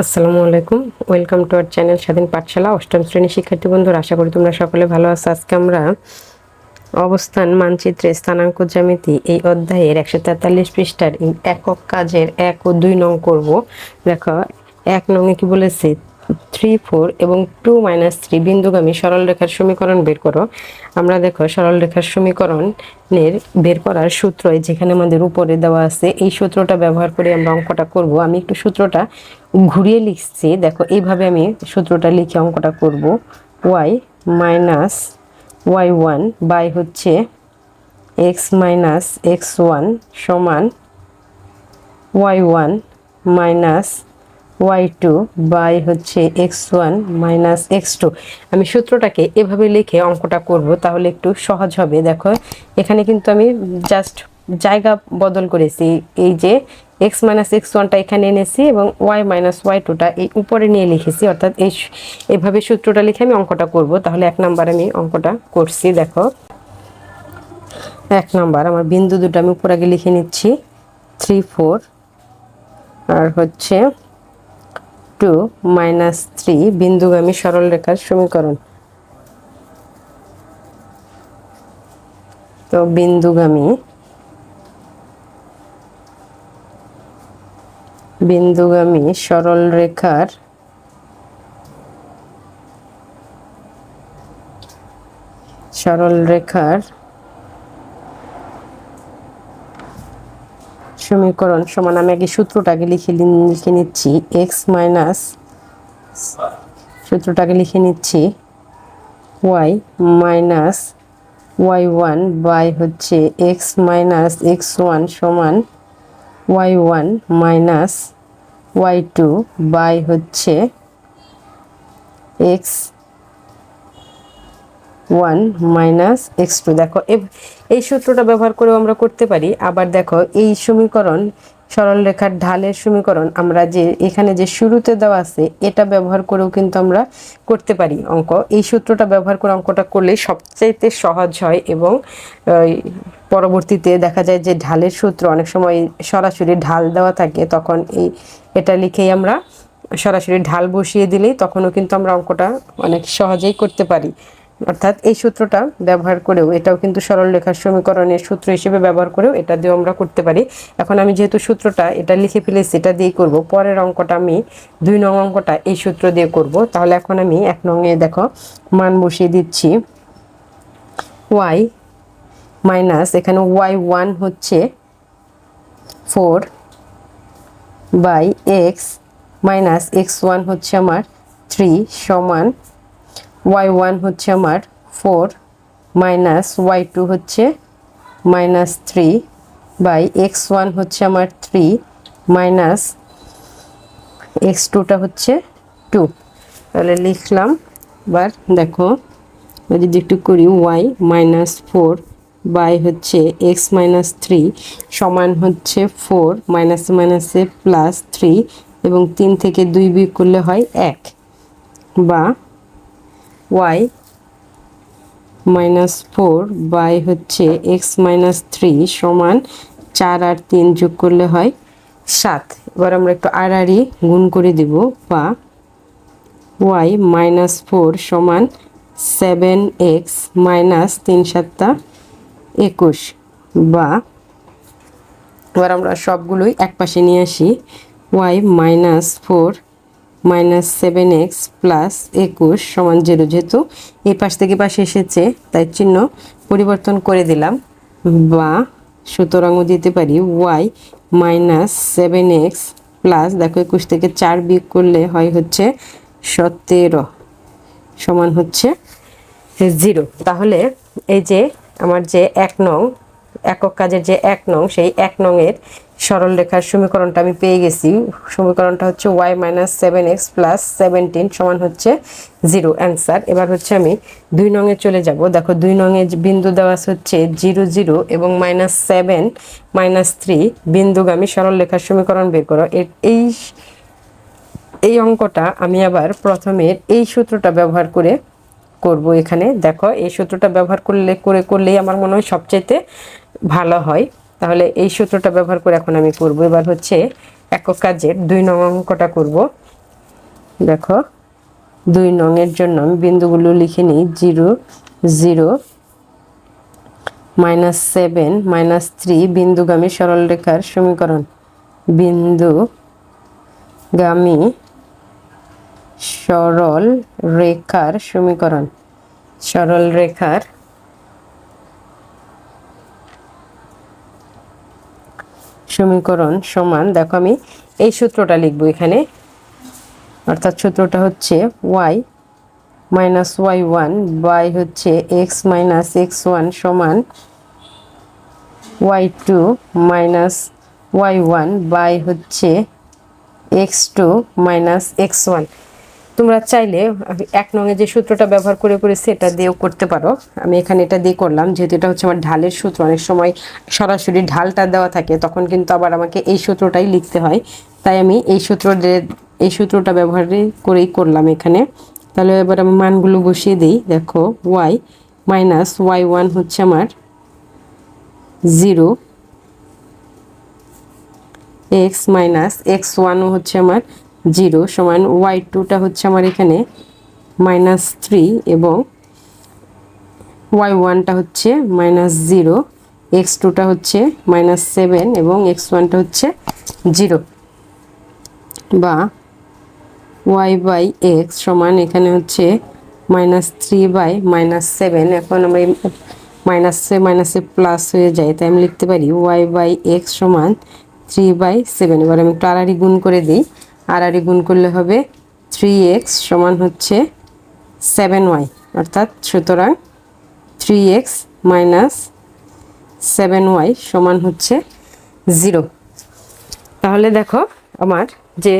আসসালামু আলাইকুম। Welcome to our channel স্বাধীন পাঠশালা, অষ্টম শ্রেণির শিক্ষার্থী বন্ধুরা, আশা করি তোমরা সকলে ভালো আছো। আজকে আমরা অবস্থান, মানচিত্রে স্থানাঙ্ক জ্যামিতি এই অধ্যায়ের একশো তেতাল্লিশ পৃষ্ঠার একক কাজের এক ও দুই নং করব। দেখো, এক নংয়ে কি বলেছে? থ্রি ফোর এবং টু মাইনাস থ্রি বিন্দুগামী সরল রেখার সমীকরণ বের করো। আমরা দেখো সরল রেখার সমীকরণের বের করার সূত্র যেখানে আমাদের উপরে দেওয়া আছে, এই সূত্রটা ব্যবহার করে আমরা অঙ্কটা করব। আমি একটু সূত্রটা ঘুরিয়ে লিখছি। দেখো, এইভাবে আমি সূত্রটা লিখে অঙ্কটা করব। Y minus Y one by হচ্ছে এক্স মাইনাস এক্স ওয়ান সমান Y one minus Y two by হচ্ছে X one minus X two আমি সূত্রটাকে এভাবে লিখে অঙ্কটা করব, তাহলে একটু সহজ হবে। দেখো, এখানে কিন্তু আমি জাস্ট জায়গা বদল করেছি। এই যে এক্স মাইনাস এক্স ওয়ানটা এখানে এনেছি এবং ওয়াই মাইনাস ওয়াই টুটা এই উপরে নিয়ে লিখেছি। অর্থাৎ এই এভাবে সূত্রটা লিখে আমি অঙ্কটা করব। তাহলে এক নাম্বার আমি অঙ্কটা করছি, দেখো। এক নাম্বার, আমার বিন্দু দুটো আমি উপর আগে লিখে নিচ্ছি। থ্রি ফোর আর হচ্ছে টু মাইনাস থ্রি বিন্দুগামী সরল রেখার সমীকরণ। তো বিন্দুগামী বিন্দুগামী সরল রেখার সরল রেখার সমীকরণ সমান, আমি আগে সূত্রটাকে লিখে লিখে নিচ্ছি এক্স মাইনাস সূত্রটাকে লিখে নিচ্ছি Y minus Y one by হচ্ছে এক্স মাইনাস এক্স ওয়ান সমান Y one minus Y two by হচ্ছে X one minus X two. দেখো এই সূত্রটা ব্যবহার করেও আমরা করতে পারি। আবার দেখো, এই সমীকরণ সরল রেখার ঢালের সমীকরণ, আমরা যে এখানে যে শুরুতে দেওয়া আছে, এটা ব্যবহার করেও কিন্তু আমরা করতে পারি অঙ্ক। এই সূত্রটা ব্যবহার করে অঙ্কটা করলে সবচাইতে সহজ হয় এবং পরবর্তীতে দেখা যায় যে ঢালের সূত্র অনেক সময় সরাসরি ঢাল দেওয়া থাকে, তখন এই, এটা লিখেই আমরা সরাসরি ঢাল বসিয়ে দিলেই তখনও কিন্তু আমরা অঙ্কটা অনেক সহজেই করতে পারি। অর্থাৎ এই সূত্রটা ব্যবহার করেও, এটাও কিন্তু সরল রেখার সমীকরণের সূত্র হিসেবে ব্যবহার করেও এটা দিয়েও আমরা করতে পারি। এখন আমি যেহেতু সূত্রটা এটা লিখে ফেলেছি, এটা দিয়েই করব। পরের অঙ্কটা আমি দুই নং অঙ্কটা এই সূত্র দিয়ে করব। তাহলে এখন আমি এক নংয়ে দেখো, মান বসিয়ে দিচ্ছি। ওয়াই মাইনাস, এখানে ওয়াই ওয়ান হচ্ছে four by X minus X one হচ্ছে আমার থ্রি সমান ওয়াই ওয়ান হচ্ছে আমার ফোর মাইনাস ওয়াই টু হচ্ছে minus three by X one হচ্ছে আমার থ্রি মাইনাস এক্স টুটা হচ্ছে টু তাহলে লিখলাম, এবার দেখো যদি একটু করি ওয়াই মাইনাস ফোর বাই হচ্ছে এক্স মাইনাস থ্রি সমান হচ্ছে ফোর মাইনাসে মাইনাসে প্লাস থ্রি এবং তিন থেকে দুই বিয়োগ করলে হয় এক বা ওয়াই মাইনাস ফোর বাই হচ্ছে এক্স মাইনাস থ্রি সমান চার আর তিন যোগ করলে হয় সাত। এবার আমরা একটু আড়াআড়ি গুণ করে দেব বা ওয়াই মাইনাস ফোর সমান সেভেন এক্স মাইনাস তিন সাতটা একুশ বা এবার আমরা সবগুলোই এক পাশে নিয়ে আসি Y minus four minus seven X plus একুশ সমান জিরো যেহেতু এই পাশ থেকে পাশে এসেছে, তাই চিহ্ন পরিবর্তন করে দিলাম বা সুতরাংও দিতে পারি Y minus seven X plus, দেখো একুশ থেকে চার বিয়োগ করলে হয় হচ্ছে সতেরো সমান হচ্ছে জিরো। তাহলে এই যে আমার যে এক নং একক কাজের যে এক নং, সেই এক নং এর সরল রেখার সমীকরণটা আমি পেয়ে গেছি। সমীকরণটা হচ্ছে Y minus seven X plus seventeen সমান হচ্ছে জিরো অ্যান্সার এবার হচ্ছে আমি দুই নংয়ে চলে যাব। দেখো, দুই যে বিন্দু দেওয়া হচ্ছে জিরো জিরো এবং মাইনাস সেভেন মাইনাস থ্রি বিন্দুগামী সরল রেখার সমীকরণ বের করো। এর- এই এই অঙ্কটা আমি আবার প্রথমে এই সূত্রটা ব্যবহার করে করব এখানে। দেখো, এই সূত্রটা ব্যবহার করলে, করে করলেই আমার মনে হয় সবচাইতে ভালো হয়, তাহলে এই সূত্রটা ব্যবহার করে এখন আমি করব। এবার হচ্ছে একক কাজের দুই নং অঙ্কটা করব। দেখো, দুই নংয়ের জন্য আমি বিন্দুগুলো লিখে নিই, zero zero, minus seven, minus three, বিন্দুগামী সরলরেখার সমীকরণ। বিন্দুগামী সরল রেখার সমীকরণ। সরল রেখার সমীকরণ সমান, দেখো আমি এই সূত্রটা লিখব এখানে। অর্থাৎ সূত্রটা হচ্ছে Y minus Y one by হচ্ছে এক্স মাইনাস এক্স ওয়ান সমান Y two minus Y one by হচ্ছে X two minus X one তোমরা চাইলে এক নঙে যে সূত্রটা ব্যবহার করে করেছি এটা দিয়েও করতে পারো। আমি এখানে এটা দিয়ে করলাম, যেহেতু এটা হচ্ছে আমার ঢালের সূত্র, অনেক সময় সরাসরি ঢালটা দেওয়া থাকে, তখন কিন্তু আবার আমাকে এই সূত্রটাই লিখতে হয়। তাই আমি এই সূত্র এই সূত্রটা ব্যবহার করেই করলাম এখানে। তাহলে এবার আমি মানগুলো বসিয়ে দিই। দেখো ওয়াই মাইনাস ওয়াই ওয়ান হচ্ছে আমার জিরো এক্স মাইনাস এক্স ওয়ানও হচ্ছে আমার জিরো সমান ওয়াই টুটা হচ্ছে আমার এখানে মাইনাস থ্রি এবং ওয়াই ওয়ানটা হচ্ছে মাইনাস জিরো। এক্স টুটা হচ্ছে মাইনাস সেভেন এবং এক্স ওয়ানটা হচ্ছে জিরো। বা ওয়াই বাই এক্স সমান এখানে হচ্ছে minus three by minus seven. এখন আমরা মাইনাসে মাইনাসে প্লাস হয়ে যায়, তাই আমি লিখতে পারি ওয়াই বাই এক্স সমান থ্রি বাই সেভেন। এবার আমি একটু আড়াআড়ি গুণ করে দিই। আড়াআড়ি গুণ করলে হবে থ্রি এক্স সমান হচ্ছে সেভেন ওয়াই অর্থাৎ সুতরাং three X minus seven Y সমান হচ্ছে জিরো তাহলে দেখো আমার যে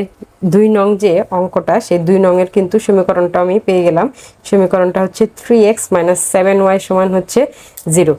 দুই নং যে অঙ্কটা, সেই দুই নংয়ের কিন্তু সমীকরণটা আমি পেয়ে গেলাম। সমীকরণটা হচ্ছে three X minus seven Y সমান হচ্ছে জিরো